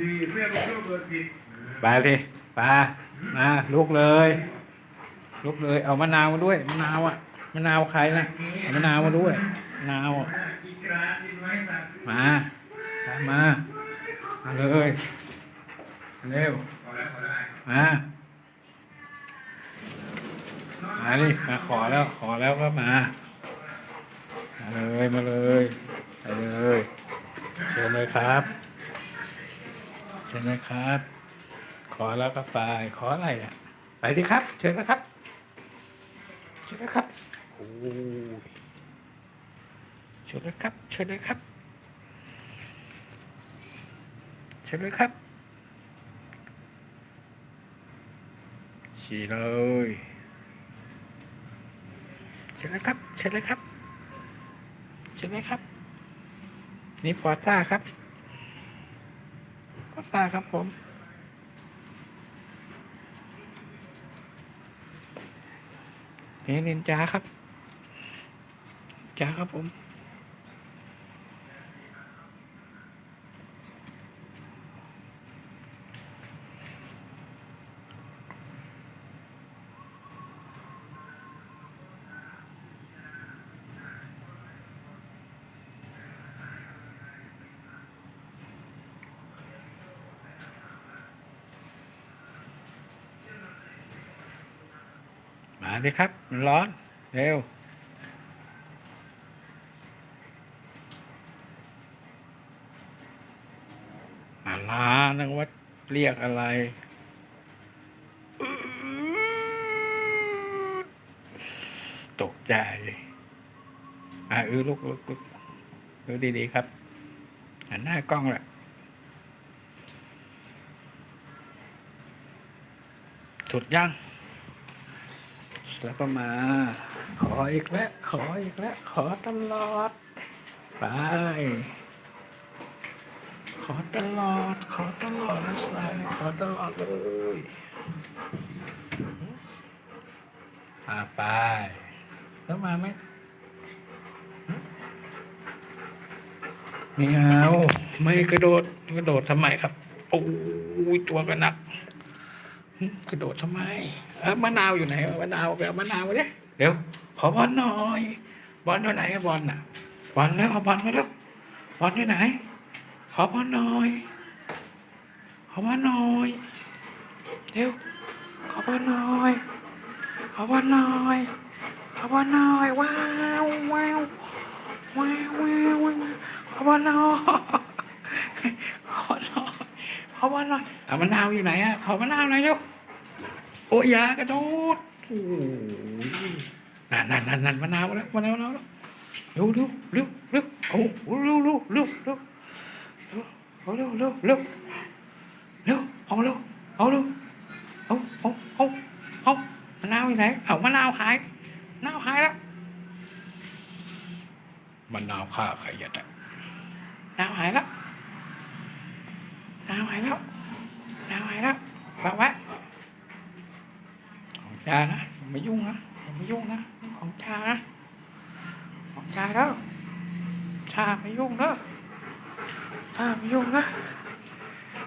ดีเสื้อเป็นเบอร์สิบไปสิไปมาลุกเลย ลุกเลย เอามะนาวมาด้วย มะนาวอะ มะนาวใครนะเอามะนาวมาด้วยมะนาวอะอีกรามา มามาเลยเร็วมามาดิมาขอแล้วขอแล้วก็มา มาเลยมาเลยไปเลยเชิญเลยครับ ชิญเลยครับ ขอแล้วก็ไป ขออะไรอะ ไปดิครับ เชิญนะครับ เชิญเลยครับ โอ้ยเชิญเลยครับ เชิญเลยครับ เชิญเลยครับฉี่เลย เชิญเลยครับ เชิญเลยครับ เชิญเลยครับ นี่ฟอร์ต้าครับ ฟอร์ต้าครับผม นี่นินจาครับจ้าครับผม มาดิครับ ร้อน เร็ว มาลานึกว่าเรียกอะไรตกใจอะเออลุกลุกลุกเออดีๆครับหันหน้ากล้องแหละสุดยัง แล้วก็มา ขออีกแล้ว ขออีกแล้ว ขอตลอด ไป ขอตลอด ขอตลอดนะสายขอตลอดเลยอ่าไป แล้วมาไหมไม่เอา ไม่กระโดด กระโดดทำไมครับ โอ้ยตัวก็หนัก กระโดดทำไมเออมะนาวอยู่ไหนมะนาวไปเอามะนาวมาดิเดี๋ยวขอบอลหน่อยบอลอยู่ไหนอะบอลน่ะบอลแล้วเอาบอลมาแล้วบอลอยู่ไหน ขอบอลหน่อยขอบอลหน่อยเดี๋ยวขอบอลหน่อยขอบอลหน่อยขอบอลหน่อยว้าวว้าวว้าวว้าวว้าวขอบอลหน่อยขอบอลหน่อยขอบอลหน่อยเอามะนาวอยู่ไหนอะขอมะนาวหน่อยเร็ว โอ้ยากระโดดโอ้นั่นนั่นนั่นนั่นมะนาวแล้วมะนาวแล้วเร็วเร็วเร็วเร็วโอ้เร็วเร็วเร็วเร็วเร็วเร็วเร็วเร็วเอาเร็วเอาเร็วเอาเอาเอาเอามะนาวอยู่ไหนเอามะนาวหายมะนาวหายแล้วมะนาวฆ่าใครยัดอะมะนาวหายแล้วมะนาวหายแล้วมะนาวหายแล้วฝากว้ข องชานะอย่ามายุ่งนะอย่ามายุ่งนะนี่ของชานะ ของชาแล้วชาไม่ยุ่งนะชาไม่ยุ่งนะ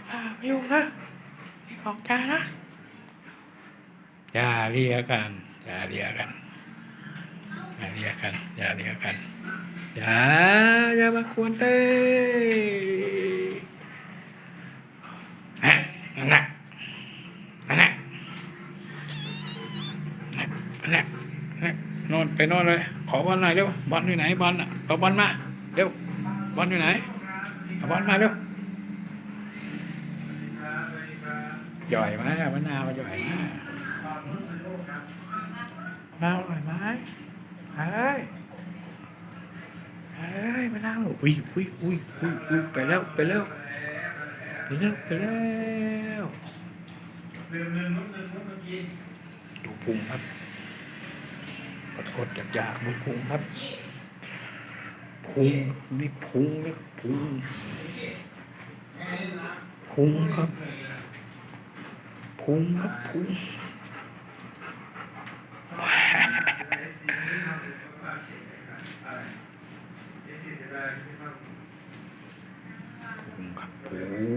ชาไม่ยุ่งนะนี่ของชานะอย่าเรียกกันอย่าเรียกกันอย่าเรียกกันอย่าเรียกกันอย่าอย่ามากวนเต้ เนี่ยเนี่ยนอนไปนอนเลย ขอบอลหน่อยเร็วบอลอยู่ไหนบอลอะเอาบอลมาเร็วบอลอยู่ไหนเอาบอลมาเร็วย่อยมากมะนาวหย่อยมากมะนาวอร่อยไหมเฮ้ยเฮ้ยมะนาวอุ้ยอุ้ยอุ้ยอุ้ยอุ้ยไปแล้วไปแล้วไปแล้วไปแล้วลืมลืมนุ๊กลืมลุกเมื่อกี้ดูพุงครับ กดกดอยากๆดูพุงครับพุงนี่พุงนี่พุงพุงครับพุงครับพุงพุงครับพุง